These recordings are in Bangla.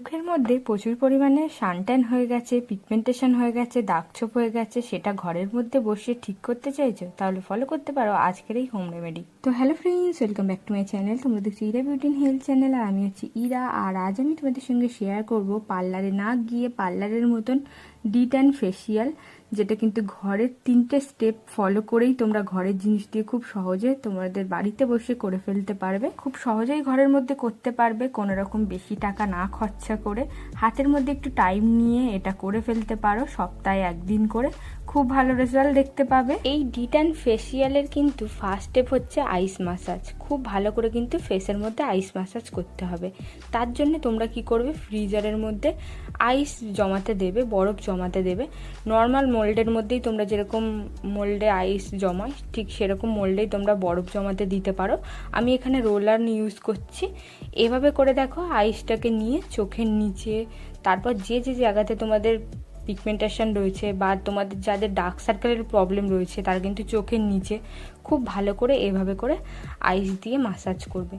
মুখের মধ্যে প্রচুর পরিমাণে সানট্যান হয়ে গেছে, পিগমেন্টেশন হয়ে গেছে, দাগছোপ হয়ে গেছে, সেটা ঘরের মধ্যে বসে ঠিক করতে চাইছো? তাহলে ফলো করতে পারো আজকের এই হোম রেমেডি তো hello friends welcome back to my channel তোমরা দেখছ ইরা বিউটি হেলথ চ্যানেল আর আমি হচ্ছি ইরা আর আজ আমি তোমাদের সঙ্গে শেয়ার করব পার্লারে না গিয়ে পার্লারের মতন ডিট অ্যান্ড ফেসিয়াল যেটা কিন্তু ঘরের তিনটে স্টেপ ফলো করেই তোমরা ঘরের জিনিস দিয়ে খুব সহজে তোমাদের বাড়িতে বসে করে ফেলতে পারবে। খুব সহজেই ঘরের মধ্যে করতে পারবে, কোনো রকম বেশি টাকা না খরচা করে। হাতের মধ্যে একটু টাইম নিয়ে এটা করে ফেলতে পারো, সপ্তাহে একদিন করে। খুব ভালো রেজাল্ট দেখতে পাবে। এই ডিট অ্যান্ড ফেসিয়ালের কিন্তু ফার্স্ট স্টেপ হচ্ছে আইস মাসাজ খুব ভালো করে কিন্তু ফেসের মধ্যে আইস মাসাজ করতে হবে। তার জন্য তোমরা কি করবে? ফ্রিজারের মধ্যে আইস জমাতে দেবে, বরফ জমাতে দেবে। নর্মাল মোল্ডের মধ্যেই তোমরা যেরকম মোল্ডে আইস জমায়, ঠিক সেরকম মোল্ডেই তোমরা বরফ জমাতে দিতে পারো। আমি এখানে রোলার ইউজ করছি। এভাবে করে দেখো আইসটাকে নিয়ে চোখের নিচে, তারপর যে যে জায়গাতে তোমাদের পিগমেন্টেশন রয়েছে বা তোমাদের যাদের ডার্ক সার্কেলের প্রবলেম রয়েছে, তারা কিন্তু চোখের নিচে খুব ভালো করে এভাবে করে আইস দিয়ে মাসাজ করবে।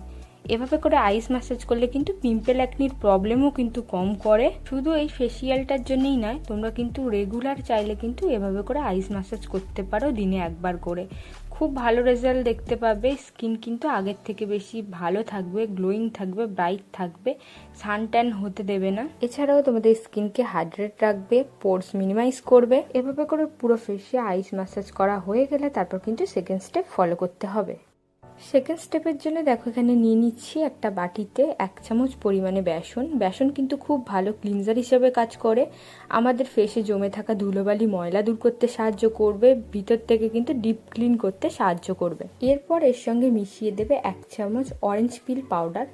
এভাবে করে আইস ম্যাসাজ করলে কিন্তু পিম্পেল অ্যাকনির প্রবলেমও কিন্তু কম করে। শুধু এই ফেসিয়ালটার জন্যই নয়, তোমরা কিন্তু রেগুলার চাইলে কিন্তু এভাবে করে আইস ম্যাসাজ করতে পারো দিনে একবার করে। খুব ভালো রেজাল্ট দেখতে পাবে। স্কিন কিন্তু আগের থেকে বেশি ভালো থাকবে গ্লোয়িং থাকবে ব্রাইট থাকবে সানট্যান হতে দেবে না। এছাড়াও তোমাদের স্কিনকে হাইড্রেট রাখবে পোর্স মিনিমাইজ করবে। এভাবে করে পুরো ফেসে আইস ম্যাসাজ করা হয়ে গেলে তারপর কিন্তু সেকেন্ড স্টেপ ফলো করতে হবে। সেকেন্ড স্টেপের জন্য দেখো এখানে নিয়ে নিচ্ছি একটা বাটিতে এক চামচ পরিমাণে বেসন। বেসন কিন্তু খুব ভালো ক্লিনজার হিসেবে কাজ করে। আমাদের ফেসে জমে থাকা ধুলোবালি ময়লা দূর করতে সাহায্য করবে, ভিতর থেকে কিন্তু ডিপ ক্লিন করতে সাহায্য করবে। এরপর এর সঙ্গে মিশিয়ে দেবে এক চামচ অরেঞ্জ পিল পাউডার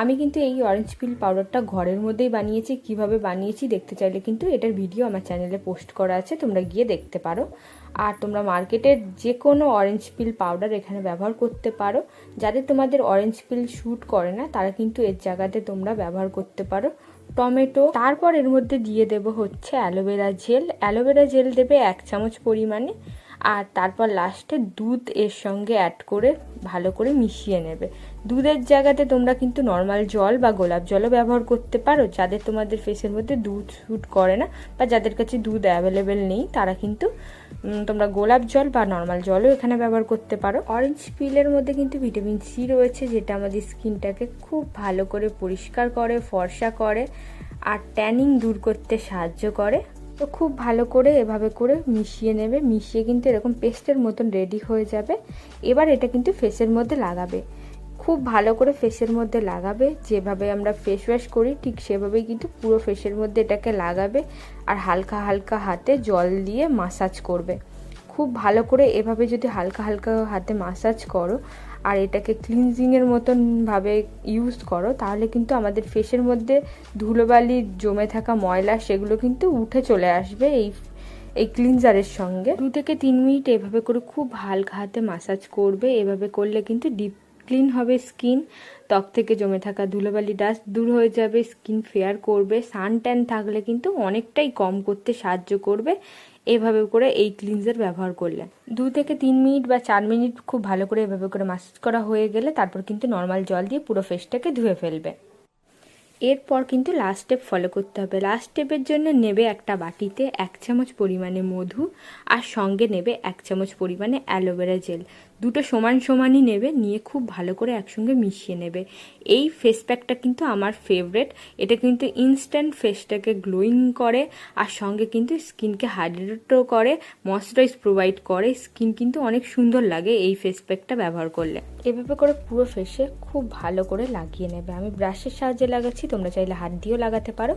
আমি কিন্তু এই অরেঞ্জ পিল পাউডারটা ঘরের মধ্যেই বানিয়েছি, কীভাবে বানিয়েছি দেখতে চাইলে কিন্তু এটার ভিডিও আমার চ্যানেলে পোস্ট করা আছে, তোমরা গিয়ে দেখতে পারো। আর তোমরা মার্কেটের যে কোনো অরেঞ্জ পিল পাউডার এখানে ব্যবহার করতে পারো। যাদের তোমাদের অরেঞ্জ পিল শ্যুট করে না, তারা কিন্তু এর জায়গাতে তোমরা ব্যবহার করতে পারো। টমেটো, তারপর এর মধ্যে দিয়ে দেব হচ্ছে অ্যালোভেরা জেল। অ্যালোভেরা জেল দেবে এক চামচ পরিমাণে। আর তারপর লাস্টে দুধ এর সঙ্গে অ্যাড করে ভালো করে মিশিয়ে নেবে। দুধের জায়গাতে তোমরা কিন্তু নর্মাল জল বা গোলাপ জলও ব্যবহার করতে পারো। যাদের তোমাদের ফেসের মধ্যে দুধ শ্যুট করে না বা যাদের কাছে দুধ অ্যাভেলেবেল নেই, তারা কিন্তু তোমরা গোলাপ জল বা নর্মাল জলও এখানে ব্যবহার করতে পারো। অরেঞ্জ পিলের মধ্যে কিন্তু ভিটামিন সি রয়েছে, যেটা আমাদের স্কিনটাকে খুব ভালো করে পরিষ্কার করে, ফর্সা করে আর ট্যানিং দূর করতে সাহায্য করে। তো খুব ভালো করে এভাবে করে মিশিয়ে নেবে, মিশিয়ে কিন্তু এরকম পেস্টের মতন রেডি হয়ে যাবে। এবার এটা কিন্তু ফেসের মধ্যে লাগাবে। খুব ভালো করে ফেসের মধ্যে লাগাবে। যেভাবে আমরা ফেস ওয়াশ করি, ঠিক সেভাবেই কিন্তু পুরো ফেসের মধ্যে এটাকে লাগাবে আর হালকা হালকা হাতে জল দিয়ে মাসাজ করবে। খুব ভালো করে এভাবে যদি হালকা হালকা হাতে মাসাজ করো আর এটাকে ক্লিনজিংয়ের মতনভাবে ইউজ করো, তাহলে কিন্তু আমাদের ফেসের মধ্যে ধুলোবালি, জমে থাকা ময়লা সেগুলো কিন্তু উঠে চলে আসবে এই এই ক্লিনজারের সঙ্গে। দু থেকে তিন মিনিট এভাবে করে খুব হালকা হাতে মাসাজ করবে। এভাবে করলে কিন্তু ডিপ ক্লিন হবে স্কিন, ত্বক থেকে জমে থাকা ধুলোবালি ডাস্ট দূর হয়ে যাবে, স্কিন ফেয়ার করবে, সান ট্যান থাকলে কিন্তু অনেকটাই কম করতে সাহায্য করবে। এভাবে করে এই ক্লিনজার ব্যবহার করলে। দু থেকে তিন মিনিট বা চার মিনিট খুব ভালো করে এভাবে করে মাসাজ করা হয়ে গেলে তারপর কিন্তু নর্মাল জল দিয়ে পুরো ফেসটাকে ধুয়ে ফেলবে। এরপর কিন্তু লাস্ট স্টেপ ফলো করতে হবে। লাস্ট স্টেপের জন্য নেবে একটা বাটিতে এক চামচ পরিমাণে মধু আর সঙ্গে নেবে এক চামচ পরিমাণে অ্যালোভেরা জেল দুটো সমান সমানই নেবে, নিয়ে খুব ভালো করে একসঙ্গে মিশিয়ে নেবে। এই ফেস প্যাকটা কিন্তু আমার ফেভারেট এটা কিন্তু ইনস্ট্যান্ট ফেসটাকে গ্লোয়িং করে, আর সঙ্গে কিন্তু স্কিনকে হাইড্রেটও করে ময়শ্চারাইজ প্রোভাইড করে। স্কিন কিন্তু অনেক সুন্দর লাগে এই ফেস প্যাকটা ব্যবহার করলে। এভাবে করে পুরো ফেসে খুব ভালো করে লাগিয়ে নেবে। আমি ব্রাশের সাহায্যে লাগাচ্ছি, তোমরা চাইলে হাত দিয়েও লাগাতে পারো।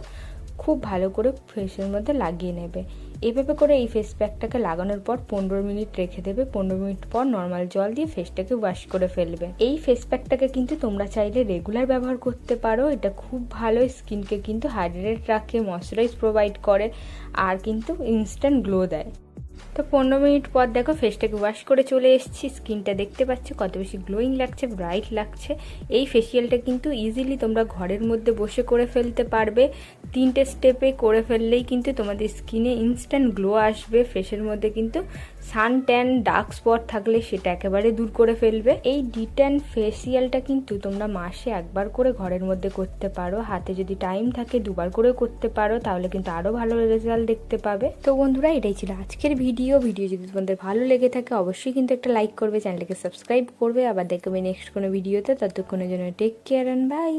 খুব ভালো করে ফেসের মধ্যে লাগিয়ে নেবে। এভাবে করে এই ফেস প্যাকটাকে লাগানোর পর পনেরো মিনিট রেখে দেবে। পনেরো মিনিট পর নর্মাল জল দিয়ে ফেসটাকে ওয়াশ করে ফেলবে। এই ফেস প্যাকটাকে কিন্তু তোমরা চাইলে রেগুলার ব্যবহার করতে পারো। এটা খুব ভালো স্কিনকে কিন্তু হাইড্রেট রাখে ময়শ্চারাইজ প্রোভাইড করে, আর কিন্তু ইনস্ট্যান্ট গ্লো দেয়। তো পনেরো মিনিট পর দেখো ফেসটাকে ওয়াশ করে চলে এসেছি। স্কিনটা দেখতে পাচ্ছ, কত বেশি গ্লোয়িং লাগছে ব্রাইট লাগছে। এই ফেসিয়ালটা কিন্তু ইজিলি তোমরা ঘরের মধ্যে বসে করে ফেলতে পারবে। তিনটে স্টেপে করে ফেললেই কিন্তু তোমাদের স্কিনে ইনস্ট্যান্ট গ্লো আসবে। ফেসের মধ্যে কিন্তু সান ট্যান ডার্ক স্পট থাকলে সেটা একেবারে দূর করে ফেলবে। এই ডিট্যান ফেসিয়ালটা কিন্তু তোমরা মাসে একবার করে ঘরের মধ্যে করতে পারো। হাতে যদি টাইম থাকে দুবার করে করতে পারো, তাহলে কিন্তু আরও ভালো রেজাল্ট দেখতে পাবে। তো বন্ধুরা, এটাই ছিল আজকের ভিডিও ভিডিও যদি তোমাদের ভালো লেগে থাকে, অবশ্যই কিন্তু একটা লাইক করবে, চ্যানেলটাকে সাবস্ক্রাইব করবে। আবার দেখবে নেক্সট কোনো ভিডিওতে ততক্ষণের জন্য টেক কেয়ার অ্যান্ড বাই